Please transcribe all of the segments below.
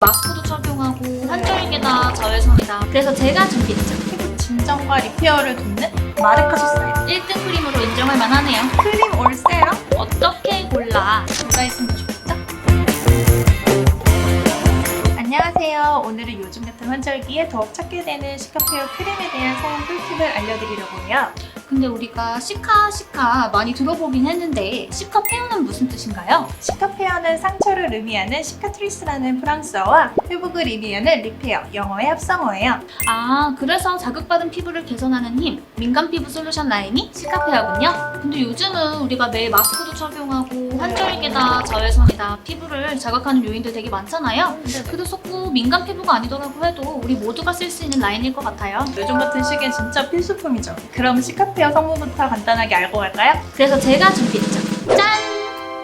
마스크도 착용하고 한절개다 자외선이다. 그래서 제가 준비했죠. 피부 진정과 리페어를 돕는 마르카 소사이드 1등 크림으로 인정할 만하네요. 크림 올 세럼 어떻게 골라? 누가 있으면 더 좋겠죠? 안녕하세요. 오늘은 요즘 같은 환절기에 더욱 찾게 되는 시카페어 크림에 대한 사용 꿀팁을 알려드리려고 해요. 근데 우리가 시카 시카 많이 들어보긴 했는데 시카 페어는 무슨 뜻인가요? 시카페어는 상처를 의미하는 시카트리스라는 프랑스어와 회복을 의미하는 리페어, 영어의 합성어예요. 아 그래서 자극받은 피부를 개선하는 힘 민감 피부 솔루션 라인이 시카페어군요. 근데 요즘은 우리가 매일 마스크도 착용하고 한절개다 자외선이다 피부를 자극하는 요인들 되게 많잖아요. 그래서 꼭 민감 피부가 아니더라고 해도 우리 모두가 쓸 수 있는 라인일 것 같아요. 요즘 같은 시기엔 진짜 필수품이죠. 그럼 시카페어 성분부터 간단하게 알고 갈까요? 그래서 제가 준비했죠. 짠!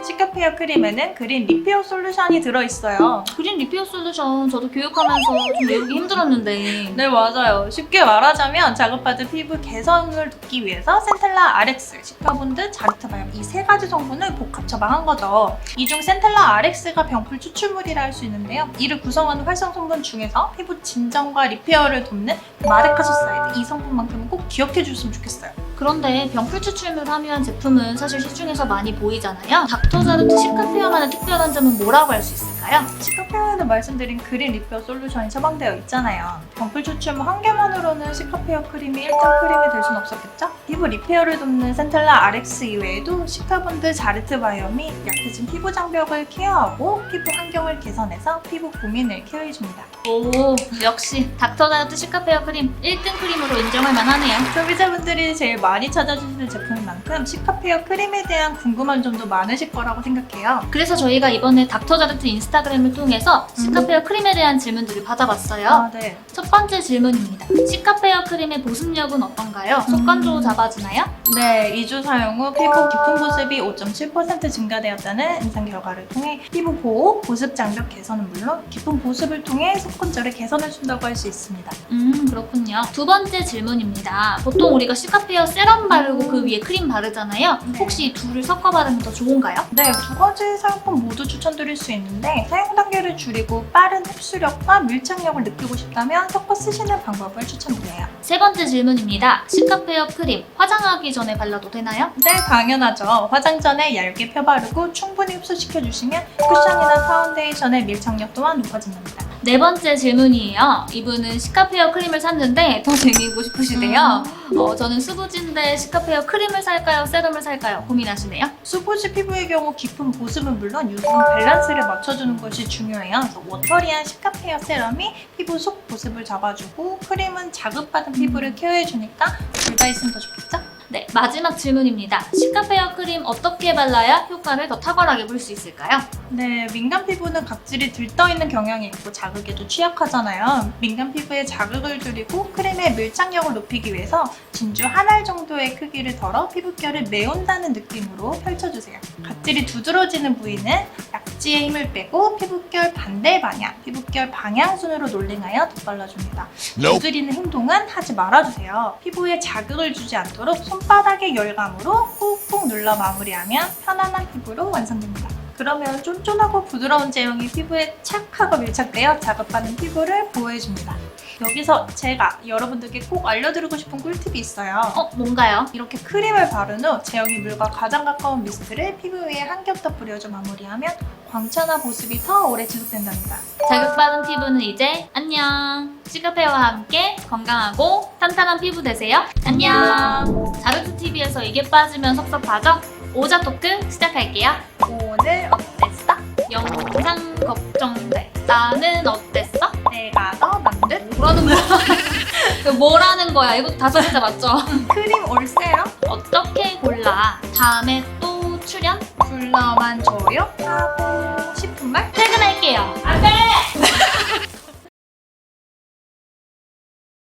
시카페어 크림에는 그린 리페어 솔루션이 들어있어요. 그린 리페어 솔루션 저도 교육하면서 좀 외우기 힘들었는데 네 맞아요. 쉽게 말하자면 자극받은 피부 개선을 돕기 위해서 센텔라 RX, 시카본드, 자르트바이옴 이세 가지 성분을 복합 처방한 거죠. 이 중 센텔라 RX가 병풀 추출물이라 할 수 있는데요. 이를 구성하는 활성 성분 중에서 피부 진정과 리페어를 돕는 마르카소사이드 이 성분만큼은 꼭 기억해 주셨으면 좋겠어요. 그런데 병풀 추출물 함유한 제품은 사실 시중에서 많이 보이잖아요. 닥터자르트 시카페어만의 특별한 점은 뭐라고 할 수 있 을까요? 시카페어에는 말씀드린 그린 리페어 솔루션이 처방되어 있잖아요. 병풀 추출물 한 개만으로는 시카페어 크림이 1등 크림이 될 순 없었겠죠? 피부 리페어를 돕는 센텔라 RX 이외에도 시카본드 자르트 바이옴이 약해진 피부 장벽을 케어하고 피부 환경을 개선해서 피부 고민을 케어해줍니다. 오 역시 닥터자르트 시카페어 크림 1등 크림으로 인정할 만하네요. 소비자분들이 제일 많이 찾아주시는 제품인 만큼 시카페어 크림에 대한 궁금한 점도 많으실 거라고 생각해요. 그래서 저희가 이번에 닥터자르트 인스타 그램을 통해서 시카페어 크림에 대한 질문들을 받아봤어요. 아, 네. 첫 번째 질문입니다. 시카페어 크림의 보습력은 어떤가요? 속건조 잡아주나요? 네, 2주 사용 후 피부 깊은 보습이 5.7% 증가되었다는 임상 결과를 통해 피부 보호, 보습 장벽 개선은 물론 깊은 보습을 통해 속건조를 개선해 준다고 할 수 있습니다. 음 그렇군요. 두 번째 질문입니다. 보통 우리가 시카페어 세럼 바르고 그 위에 크림 바르잖아요. 네. 혹시 이 둘을 섞어 바르면 더 좋은가요? 네, 두 가지 사용법 모두 추천드릴 수 있는데 사용 단계를 줄이고 빠른 흡수력과 밀착력을 느끼고 싶다면 섞어 쓰시는 방법을 추천드려요. 세 번째 질문입니다. 시카페어 크림 화장하기 전에 발라도 되나요? 네, 당연하죠. 화장 전에 얇게 펴바르고 충분히 흡수시켜 주시면 쿠션이나 파운데이션의 밀착력 또한 높아집니다. 네 번째 질문이에요. 이분은 시카페어 크림을 샀는데 더 재미있고 싶으시대요. 어, 저는 수부지인데 시카페어 크림을 살까요? 세럼을 살까요? 고민하시네요. 수부지 피부의 경우 깊은 보습은 물론 유분 밸런스를 맞춰주는 것이 중요해요. 그래서 워터리한 시카페어 세럼이 피부 속 보습을 잡아주고 크림은 자극받은 피부를 케어해주니까 둘 다 있으면 더 좋겠죠? 네, 마지막 질문입니다. 시카 페어 크림 어떻게 발라야 효과를 더 탁월하게 볼 수 있을까요? 네, 민감 피부는 각질이 들떠있는 경향이 있고 자극에도 취약하잖아요. 민감 피부의 자극을 줄이고 크림의 밀착력을 높이기 위해서 진주 한 알 정도의 크기를 덜어 피부결을 메운다는 느낌으로 펼쳐주세요. 각질이 두드러지는 부위는 약 지의 힘을 빼고 피부결 반대 방향, 피부결 방향 순으로 롤링하여 덧발라줍니다. Nope. 두드리는 행동은 하지 말아주세요. 피부에 자극을 주지 않도록 손바닥의 열감으로 꾹꾹 눌러 마무리하면 편안한 피부로 완성됩니다. 그러면 쫀쫀하고 부드러운 제형이 피부에 착 하고 밀착되어 자극받는 피부를 보호해줍니다. 여기서 제가 여러분들께 꼭 알려드리고 싶은 꿀팁이 있어요. 어, 뭔가요? 이렇게 크림을 바른 후 제형이 물과 가장 가까운 미스트를 피부 위에 한 겹 더 뿌려줘 마무리하면 광채나 보습이 더 오래 지속된답니다. 자극받은 피부는 이제 안녕. 시카페어와 함께 건강하고 탄탄한 피부 되세요. 안녕. 자르트 TV에서 이게 빠지면 섭섭하죠? 오자 토크 시작할게요. 오늘 어땠어? 영상 걱정돼. 나는 어땠어? 내가 더 만든 뭐라는 거야? 이거 뭐라는 거야? 이거 다섯 글자 맞죠? 크림 올 세럼 어떻게 골라? 다음에 또 출연? 불러만 줘요 하고 싶은 말? 퇴근할게요. 안 돼!